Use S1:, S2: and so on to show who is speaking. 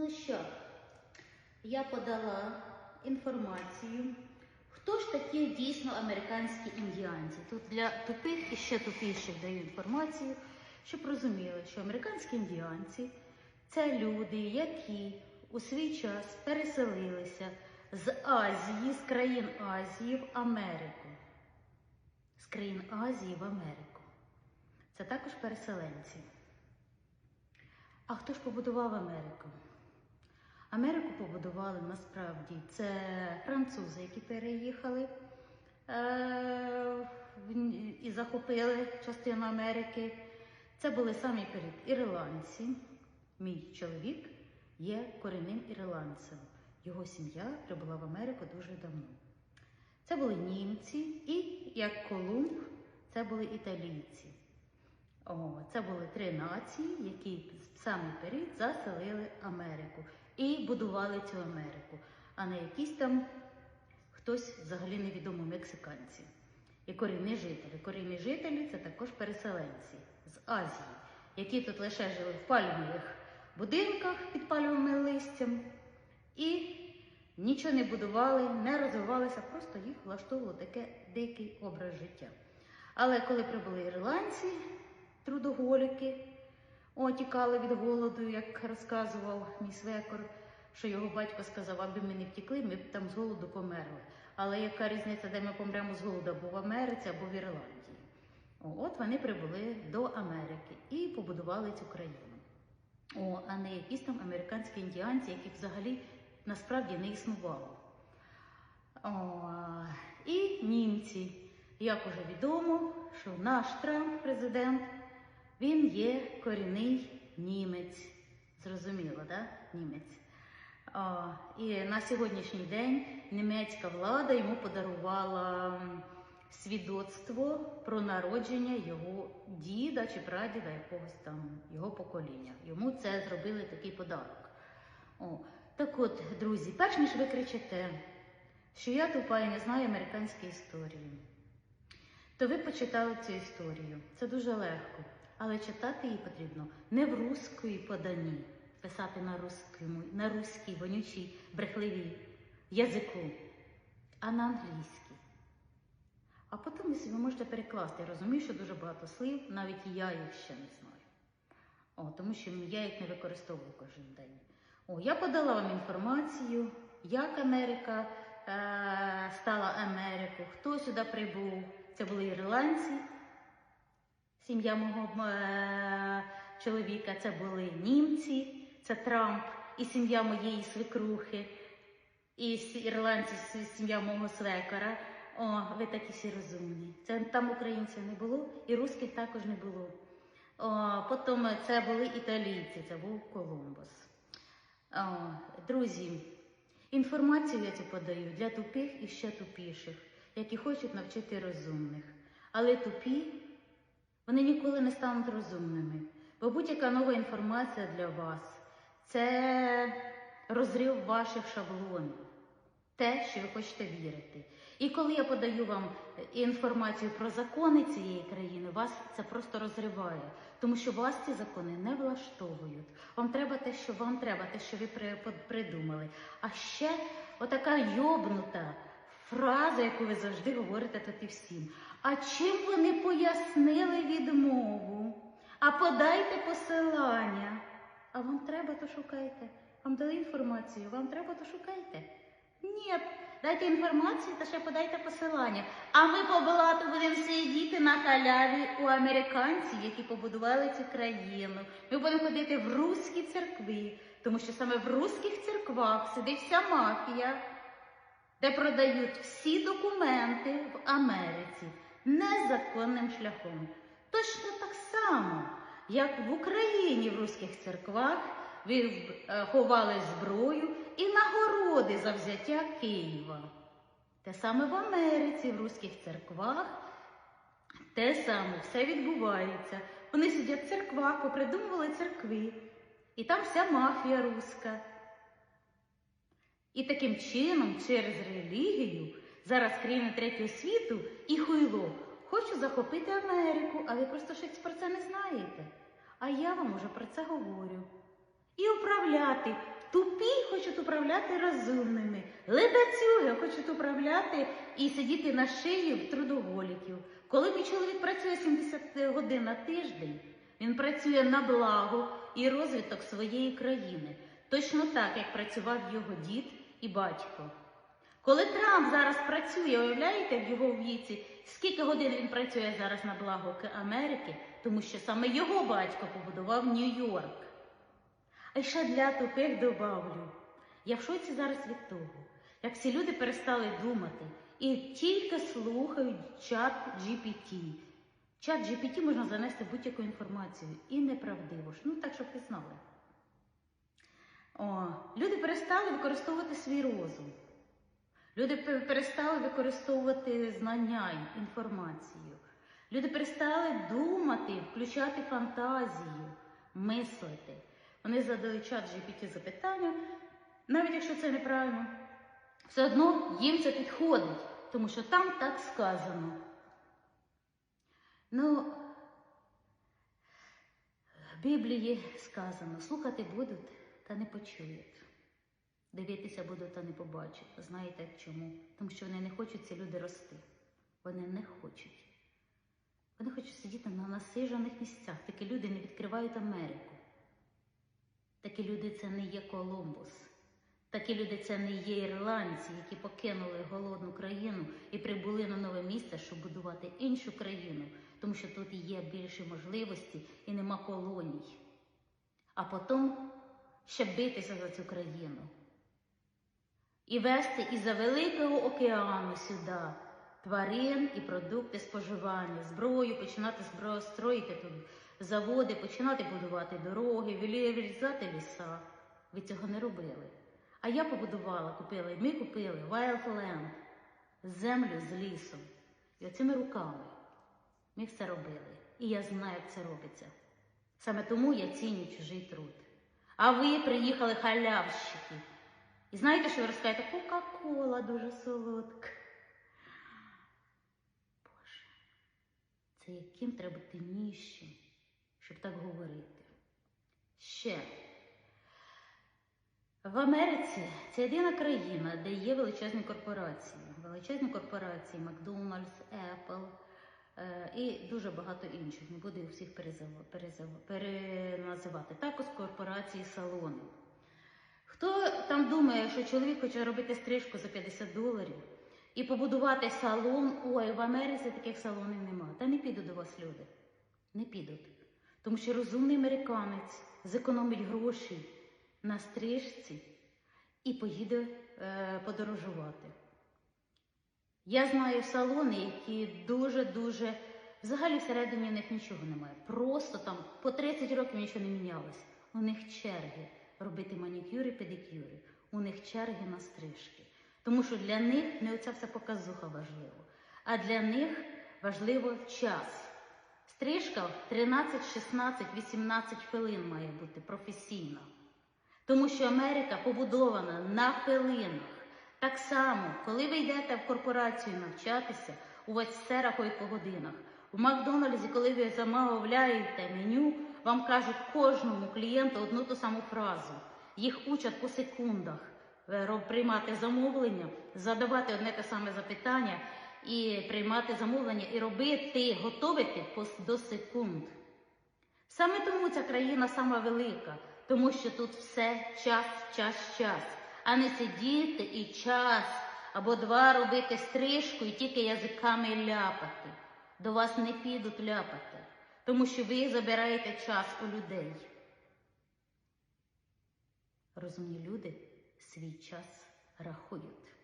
S1: Ну що, я подала інформацію. Хто ж такі дійсно американські індіанці? Тут для тупих і ще тупіших даю інформацію, щоб розуміли, що американські індіанці це люди, які у свій час переселилися з Азії, з країн Азії в Америку. З країн Азії в Америку. Це також переселенці. А хто ж побудував Америку? Америку побудували насправді це французи, які переїхали е- і захопили частину Америки. Це були самі перед ірландці. Мій чоловік є корінним ірландцем. Його сім'я прибула в Америку дуже давно. Це були німці і, як Колумб, це були італійці. О, це були три нації, які в самий період заселили Америку і будували цю Америку, а не якісь там хтось взагалі невідомо мексиканці. І корінні жителі. Корінні жителі це також переселенці з Азії, які тут лише жили в пальмових будинках під пальмовим листям і нічого не будували, не розвивалися, просто їх влаштовувало таке дикий образ життя. Але коли прибули ірландці, трудоголіки, тікали від голоду, як розказував мій свекор, що його батько сказав, аби ми не втікли, ми б там з голоду померли. Але яка різниця, де ми помремо з голоду, або в Америці, або в Ірландії? От вони прибули до Америки і побудували цю країну. О, а не якісь там американські індіанці, яких взагалі насправді не існувало. О, і німці. Як уже відомо, що наш Трамп, президент, він є корінний німець. Зрозуміло, да? Німець. О, і на сьогоднішній день німецька влада йому подарувала свідоцтво про народження його діда чи прадіда якогось там його покоління. Йому це зробили такий подарок. О, так от, друзі, перш ніж ви кричите, що я тупа і не знаю американської історії, то ви почитали цю історію. Це дуже легко. Але читати її потрібно не в русській поданні, писати на русскому, на руській, вонючій, брехливій язику, а на англійській. А потім ви можете перекласти. Я розумію, що дуже багато слів, навіть я їх ще не знаю. О, тому що я їх не використовую кожен день. О, я подала вам інформацію, як Америка е, стала Америкою, хто сюди прибув. Це були ірландці, сім'я мого е, чоловіка, це були німці, це Трамп і сім'я моєї свекрухи, і ірландці, сім'я мого свекора. О, ви такі всі розумні. Це там українців не було, і русських також не було. О, потім це були італійці, це був Колумбус. О, друзі, інформацію я цю подаю для тупих і ще тупіших, які хочуть навчити розумних. Але тупі, вони ніколи не стануть розумними. Бо будь-яка нова інформація для вас це розрив ваших шаблонів, те, що ви хочете вірити. І коли я подаю вам інформацію про закони цієї країни, вас це просто розриває, тому що вас ці закони не влаштовують. Вам треба те, що вам треба, те, що ви при- придумали. А ще отака йобнута фраза, яку ви завжди говорите тут і всім. А чим вони пояснили відмову? А подайте посилання. А вам треба, то шукайте. Вам дали інформацію, вам треба, то шукайте. Ні, дайте інформацію та ще подайте посилання. А ми по блату будемо сидіти на халяві у американців, які побудували цю країну. Ми будемо ходити в руські церкви, тому що саме в руських церквах сидить вся мафія, де продають всі документи в Америці незаконним шляхом. Точно так само, як в Україні в руських церквах е, ховали зброю і нагороди за взяття Києва. Те саме в Америці, в руських церквах, те саме все відбувається. Вони сидять в церквах, попридумували церкви, і там вся мафія руська. І таким чином, через релігію, зараз країни третього світу і хуйло хочуть захопити Америку, а ви просто щось про це не знаєте. А я вам уже про це говорю. І управляти Тупі хочуть управляти розумними. Ледацюги хочуть управляти і сидіти на шиї в трудоголіків. Коли мій чоловік працює 70 годин на тиждень, він працює на благо і розвиток своєї країни. Точно так, як працював його дід і батько. Коли Трамп зараз працює, уявляєте, в його віці, скільки годин він працює зараз на благо Америки, тому що саме його батько побудував Нью-Йорк. А ще для тупих добавлю. Я в шоці зараз від того, як всі люди перестали думати і тільки слухають чат GPT. Чат GPT можна занести будь-яку інформацію і неправдиво ж. Ну так, щоб ви знали. О, люди перестали використовувати свій розум. Люди перестали використовувати знання, інформацію. Люди перестали думати, включати фантазію, мислити. Вони задали чат GPT запитання, навіть якщо це неправильно, все одно їм це підходить, тому що там так сказано. Ну, в Біблії сказано, слухати будуть, та не почують. Дивитися будуть, та не побачать. Знаєте чому? Тому що вони не хочуть ці люди рости. Вони не хочуть. Вони хочуть сидіти на насижених місцях. Такі люди не відкривають Америку. Такі люди це не є Колумбус. Такі люди це не є ірландці, які покинули голодну країну і прибули на нове місце, щоб будувати іншу країну, тому що тут є більше можливості і нема колоній. А потім ще битися за цю країну. І вести із-за Великого океану сюди тварин і продукти споживання, зброю, починати зброю строїти тут заводи, починати будувати дороги, вирізати ліса. Ви цього не робили. А я побудувала, купила, і ми купили Wildland, землю з лісом. І оцими руками ми все робили. І я знаю, як це робиться. Саме тому я ціню чужий труд. А ви приїхали халявщики. І знаєте, що ви розкажете? Кока-кола дуже солодка. Боже, це яким треба бути ніжчим, щоб так говорити. Ще. В Америці це єдина країна, де є величезні корпорації. Величезні корпорації Макдональдс, Apple і дуже багато інших. Не буду їх всіх переназивати. Також корпорації салони. Хто там думає, що чоловік хоче робити стрижку за 50 доларів і побудувати салон, ой, в Америці таких салонів немає. Та не підуть до вас люди. Не підуть. Тому що розумний американець зекономить гроші на стрижці і поїде е, подорожувати. Я знаю салони, які дуже-дуже. Взагалі всередині в них нічого немає. Просто там по 30 років нічого не мінялось. У них черги робити манікюри, педикюри. У них черги на стрижки. Тому що для них не оця вся показуха важлива, а для них важливо час. Стрижка 13, 16, 18 хвилин має бути професійна. Тому що Америка побудована на хвилинах. Так само, коли ви йдете в корпорацію навчатися, у по годинах. В Макдональдсі, коли ви замовляєте меню, вам кажуть кожному клієнту одну ту саму фразу. Їх учать по секундах е, приймати замовлення, задавати одне те саме запитання і приймати замовлення, і робити, готовити до секунд. Саме тому ця країна сама велика, тому що тут все час, час, час, а не сидіти і час або два робити стрижку і тільки язиками ляпати. До вас не підуть ляпати, тому що ви забираєте час у людей. Розумні люди свій час рахують.